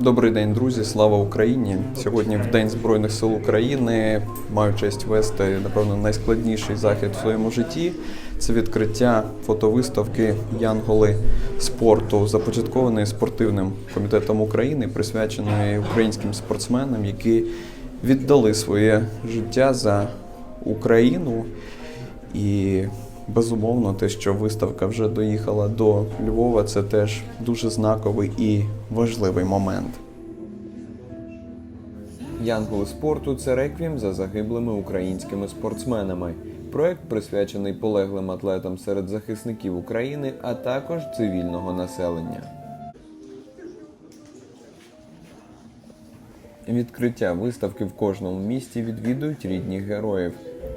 Добрий день, друзі! Слава Україні! Сьогодні в День Збройних сил України маю честь вести, напевно, найскладніший захід в своєму житті. Це відкриття фотовиставки Янголи спорту, започаткованої спортивним комітетом України, присвяченої українським спортсменам, які віддали своє життя за Україну. І безумовно, те, що виставка вже доїхала до Львова, це теж дуже знаковий і важливий момент. Янголи спорту це реквієм за загиблими українськими спортсменами. Проект присвячений полеглим атлетам серед захисників України, а також цивільного населення. Відкриття виставки в кожному місті відвідують рідні героїв.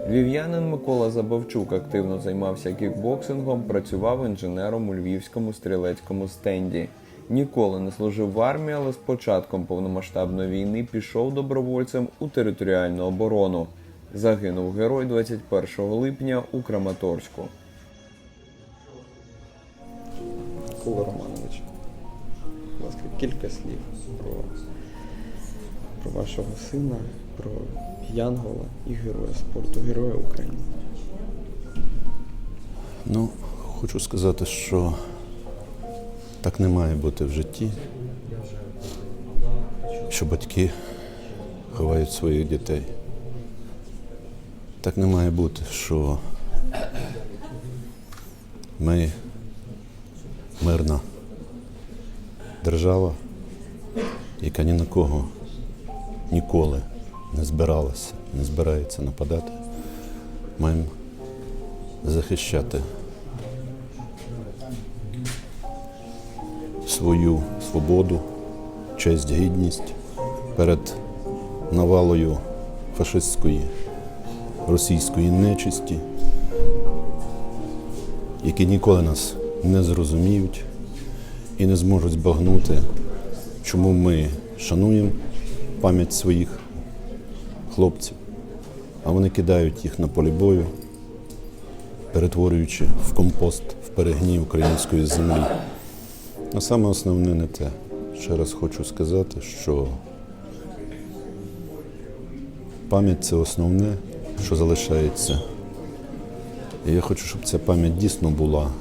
Львів'янин Микола Забавчук активно займався кікбоксингом, працював інженером у львівському стрілецькому стенді. Ніколи не служив в армії, але з початком повномасштабної війни пішов добровольцем у територіальну оборону. Загинув герой 21 липня у Краматорську. Микола Романович, будь ласка, кілька слів про про вашого сина, про Янгола і героя спорту, героя України. Ну, хочу сказати, що так не має бути в житті, що батьки ховають своїх дітей. Так не має бути, що ми мирна держава, яка ні на кого ніколи не збиралася, не збирається нападати. Маємо захищати свою свободу, честь, гідність перед навалою фашистської російської нечисті, які ніколи нас не зрозуміють і не зможуть збагнути, чому ми шануємо пам'ять своїх хлопців, а вони кидають їх на полі бою, перетворюючи в компост, в перегній української землі. А саме основне не те. Ще раз хочу сказати, що пам'ять це основне, що залишається. І я хочу, щоб ця пам'ять дійсно була.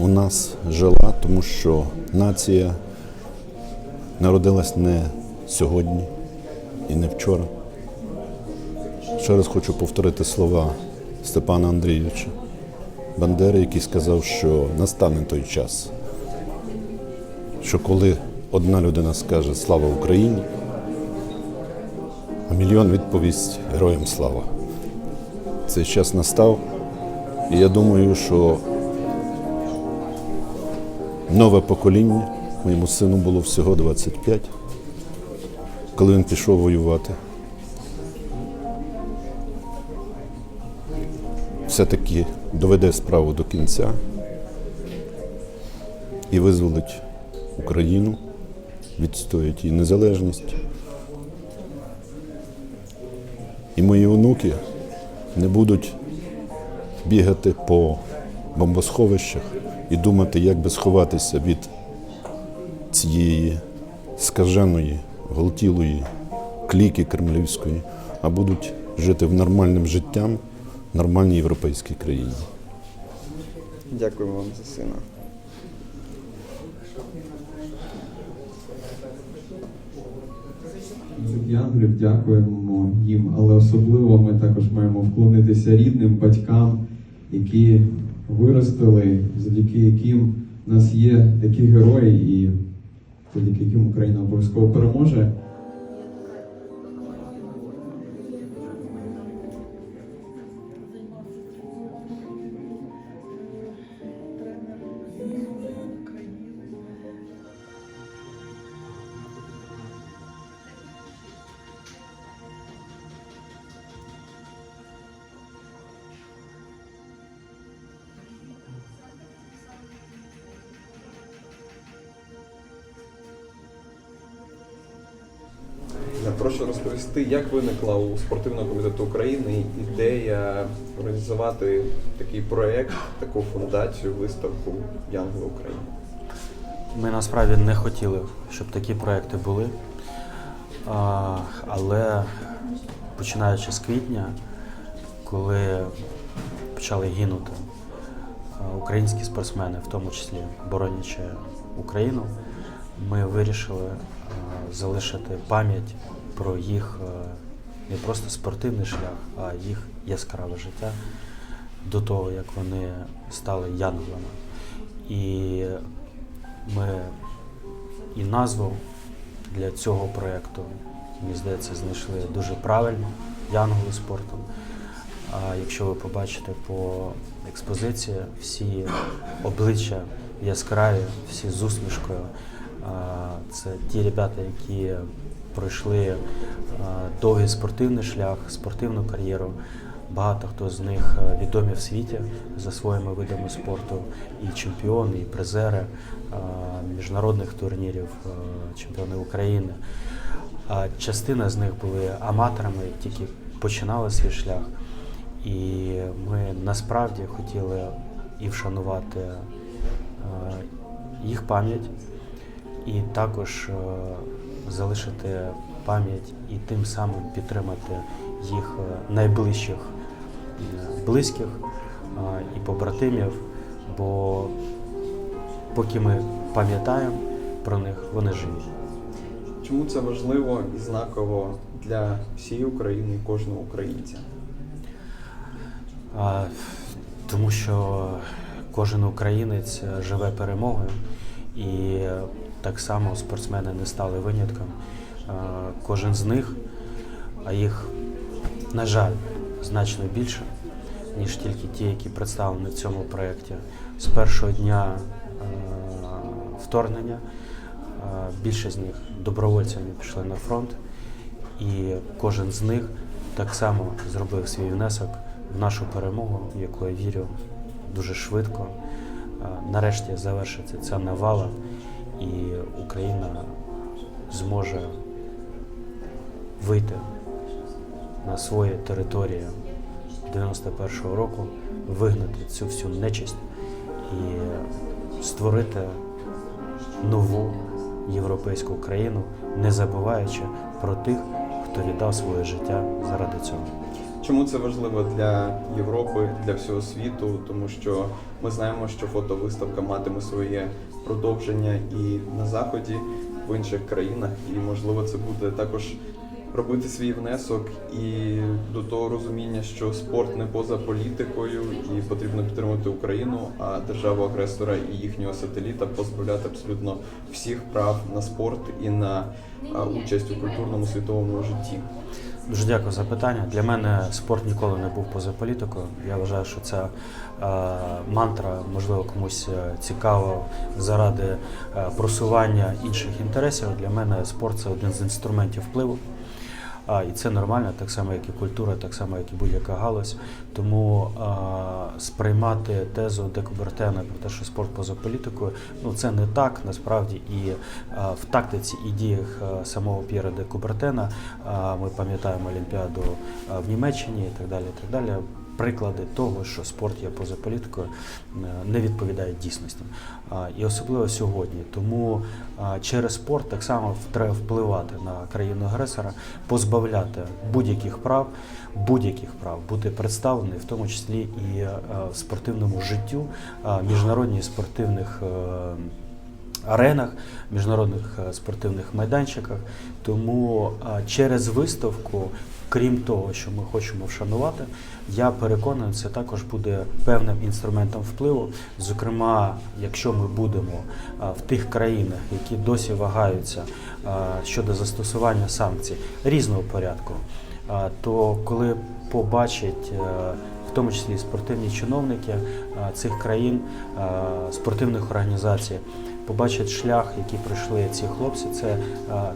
У нас жила, тому що нація народилась не сьогодні і не вчора. Ще раз хочу повторити слова Степана Андрійовича Бандери, який сказав, що настане той час, що коли одна людина скаже Слава Україні, а мільйон відповість Героям слава. Цей час настав, і я думаю, що нове покоління, моєму сину було всього 25, коли він пішов воювати. Все-таки доведе справу до кінця і визволить Україну, відстоїть її незалежність. І мої онуки не будуть бігати по бомбосховищах і думати, як би сховатися від цієї скаженої, галтілої кліки кремлівської, а будуть жити в нормальним життям в нормальній європейській країні. Дякуємо вам за сина. Від янголів дякуємо їм, але особливо ми також маємо вклонитися рідним батькам, які виростили, завдяки яким в нас є такі герої, і завдяки яким Україна обов'язково переможе. Прошу розповісти, як виникла у спортивного комітету України ідея організувати такий проєкт, таку фундацію, виставку Янголи України. Ми насправді не хотіли, щоб такі проекти були. Але починаючи з квітня, коли почали гинути українські спортсмени, в тому числі боронячи Україну, ми вирішили залишити пам'ять про їх не просто спортивний шлях, а їх яскраве життя до того, як вони стали янголами. І ми і назву для цього проєкту, мені здається, знайшли дуже правильно Янголи спорту. А якщо ви побачите по експозиції, всі обличчя яскраві, всі з усмішкою. Це ті ребята, які пройшли довгий спортивний шлях, спортивну кар'єру. Багато хто з них відомі в світі за своїми видами спорту, і чемпіони, і призери міжнародних турнірів, чемпіони України. А частина з них були аматорами, тільки починали свій шлях. І ми насправді хотіли і вшанувати їх пам'ять, і також е, залишити пам'ять і тим самим підтримати їх е, найближчих е, близьких і побратимів. Бо поки ми пам'ятаємо про них, вони живі. Чому це важливо і знаково для всієї України і кожного українця? А, Тому що кожен українець живе перемогою, і так само спортсмени не стали винятком. Кожен з них, а їх, на жаль, значно більше, ніж тільки ті, які представлені в цьому проєкті. З першого дня е, вторгнення е, більше з них добровольцями пішли на фронт, і кожен з них так само зробив свій внесок в нашу перемогу, в яку я вірю дуже швидко. Е, Нарешті завершиться ця навала, і Україна зможе вийти на свої території 91-го року, вигнати цю всю нечисть і створити нову європейську країну, не забуваючи про тих, хто віддав своє життя заради цього. Чому це важливо для Європи, для всього світу? Тому що ми знаємо, що фотовиставка матиме своє продовження і на заході, в інших країнах, і можливо це буде також робити свій внесок і до того розуміння, що спорт не поза політикою, і потрібно підтримувати Україну, а державу агресора і їхнього сателіта позбавляти абсолютно всіх прав на спорт і на участь у культурному світовому житті. Дуже дякую за питання. Для мене спорт ніколи не був поза політикою. Я вважаю, що ця е, мантра, можливо, комусь е, цікава заради е, просування інших інтересів. Для мене спорт це один з інструментів впливу. А, і це нормально, так само, як і культура, так само, як і будь-яка галузь. Тому а, сприймати тезу Декубертена про те, що спорт поза політикою, ну це не так насправді. І а, в тактиці і діях самого П'єра Декубертена а, ми пам'ятаємо Олімпіаду в Німеччині і так далі. І так далі. Приклади того, що спорт є поза політикою, е, не відповідають дійсності. І особливо сьогодні. Тому через спорт так само треба впливати на країну агресора, позбавляти будь-яких прав, будь-яких прав бути представлений, в тому числі і е, в спортивному життю а, міжнародних спортивних. е, аренах, міжнародних спортивних майданчиках. Тому через виставку, крім того, що ми хочемо вшанувати, я переконаний, це також буде певним інструментом впливу. Зокрема, якщо ми будемо в тих країнах, які досі вагаються щодо застосування санкцій різного порядку, то коли побачать е, в тому числі спортивні чиновники е, цих країн, е, спортивних організацій, побачать шлях, який пройшли ці хлопці. Це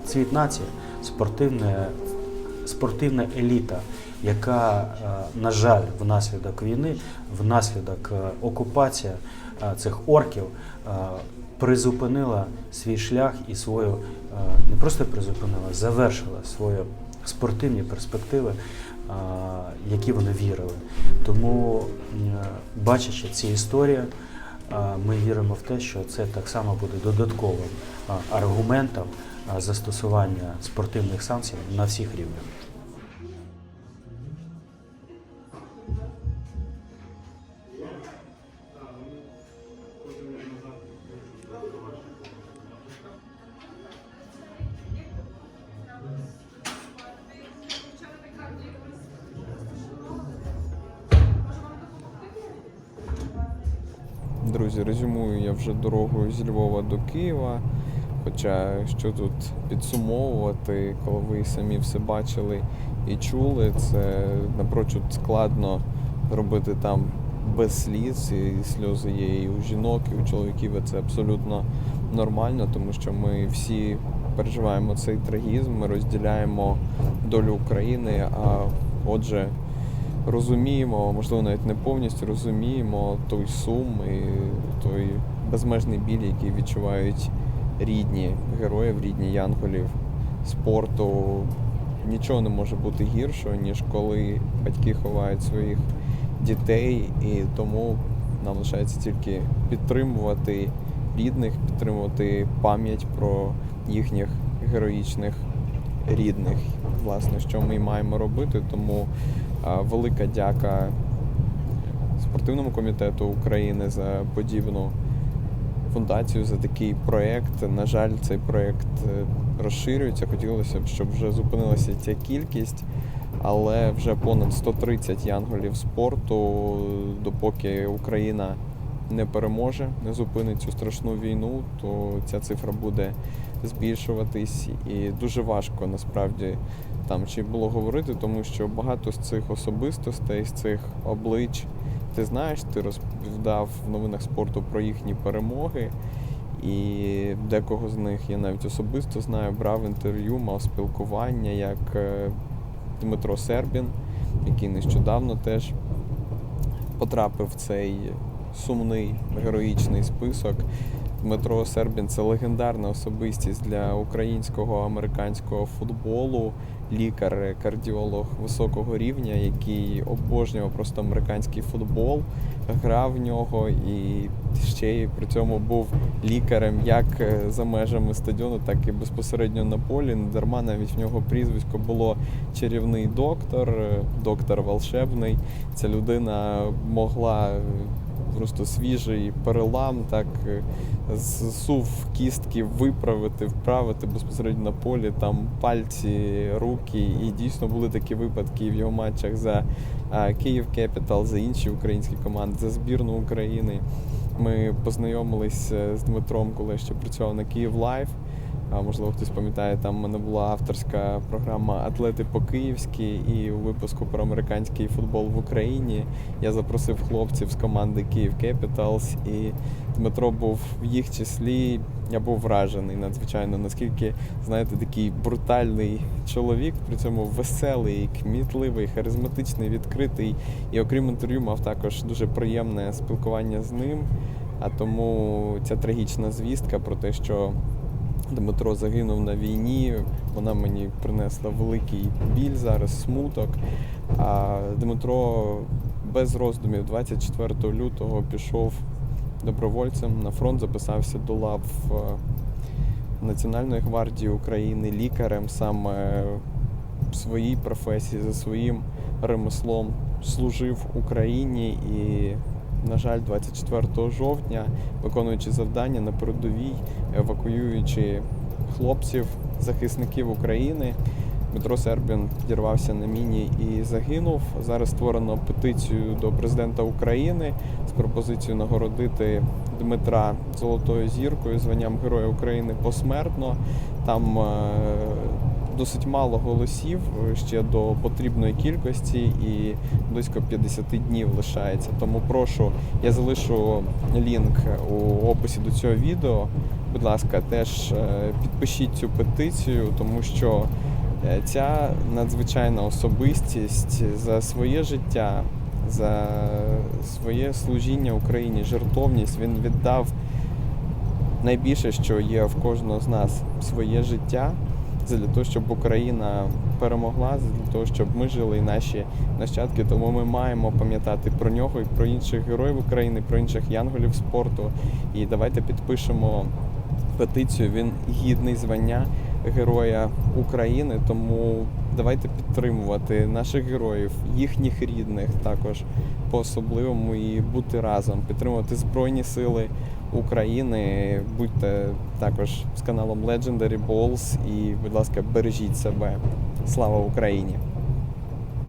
цвіт нації, спортивне, спортивна еліта, яка, е, на жаль, внаслідок війни, внаслідок е, окупації е, цих орків призупинила свій шлях і свою не просто призупинила, завершила свої спортивні перспективи, які вони вірили. Тому, бачачи ці історії, ми віримо в те, що це так само буде додатковим аргументом застосування спортивних санкцій на всіх рівнях. Друзі, резюмую я вже дорогою з Львова до Києва. Хоча що тут підсумовувати, коли ви самі все бачили і чули, це напрочуд складно робити там без сліз, і сльози є і у жінок, і у чоловіків, і це абсолютно нормально, тому що ми всі переживаємо цей трагізм, ми розділяємо долю України, а отже, розуміємо, можливо, навіть не повністю розуміємо той сум і той безмежний біль, який відчувають рідні героїв, рідні янголів спорту. Нічого не може бути гіршого, ніж коли батьки ховають своїх дітей, і тому нам лишається тільки підтримувати рідних, підтримувати пам'ять про їхніх героїчних рідних. Власне, що ми маємо робити. Тому велика дяка спортивному комітету України за подібну фундацію, за такий проєкт. На жаль, цей проєкт е, розширюється. Хотілося б, щоб вже зупинилася ця кількість, але вже понад 130 янголів спорту, допоки Україна не переможе, не зупинить цю страшну війну, то ця цифра буде збільшуватись, і дуже важко насправді там чи було говорити, тому що багато з цих особистостей, з цих облич, ти знаєш, ти розповідав в новинах спорту про їхні перемоги. І декого з них я навіть особисто знаю, брав інтерв'ю, мав спілкування, як е, Дмитро Сербін, який нещодавно теж потрапив в цей сумний героїчний список. Дмитро Сербін це легендарна особистість для українського американського футболу, лікар, кардіолог високого рівня, який обожнював просто американський футбол, грав в нього і ще й при цьому був лікарем як е, за межами стадіону, так і безпосередньо на полі. Не дарма навіть в нього прізвисько було чарівний доктор, е, доктор волшебний. Ця людина могла просто свіжий перелам, так е, з сув кістки виправити, вправити безпосередньо на полі, там пальці, руки. І дійсно були такі випадки в його матчах за Київ Кепітал, за інші українські команди, за збірну України. Ми познайомились е, з Дмитром, коли ще працював на Київ Лайв. А можливо, хтось пам'ятає, там в мене була авторська програма Атлети по-київськи, і у випуску про американський футбол в Україні я запросив хлопців з команди Київ Capitals, і Дмитро був в їх числі. Я був вражений надзвичайно, наскільки, знаєте, такий брутальний чоловік, при цьому веселий, кмітливий, харизматичний, відкритий. І окрім інтерв'ю, мав також дуже приємне спілкування з ним. А тому ця трагічна звістка про те, що Дмитро загинув на війні. Вона мені принесла великий біль зараз, смуток. А Дмитро без роздумів 24 лютого пішов добровольцем на фронт, записався до лав е, Національної гвардії України лікарем саме в своїй професії, за своїм ремеслом служив Україні і, на жаль, 24 жовтня, виконуючи завдання на передовій, евакуюючи хлопців, захисників України. Дмитро Сербін підірвався на міні і загинув. Зараз створено петицію до президента України з пропозицією нагородити Дмитра Золотою зіркою, званням Героя України посмертно. Там е, досить мало голосів ще до потрібної кількості і близько 50 днів лишається. Тому прошу, я залишу лінк у описі до цього відео. Будь ласка, теж е, підпишіть цю петицію, тому що е, ця надзвичайна особистість за своє життя, за своє служіння Україні, жертовність він віддав найбільше, що є в кожного з нас своє життя. Для того, щоб Україна перемогла, для того, щоб ми жили і наші нащадки. Тому ми маємо пам'ятати про нього і про інших героїв України, про інших янголів спорту. І давайте підпишемо петицію. Він гідний звання Героя України. Тому давайте підтримувати наших героїв, їхніх рідних також по особливому і бути разом, підтримувати Збройні Сили України. Будьте також з каналом Legendary Balls і, будь ласка, бережіть себе. Слава Україні!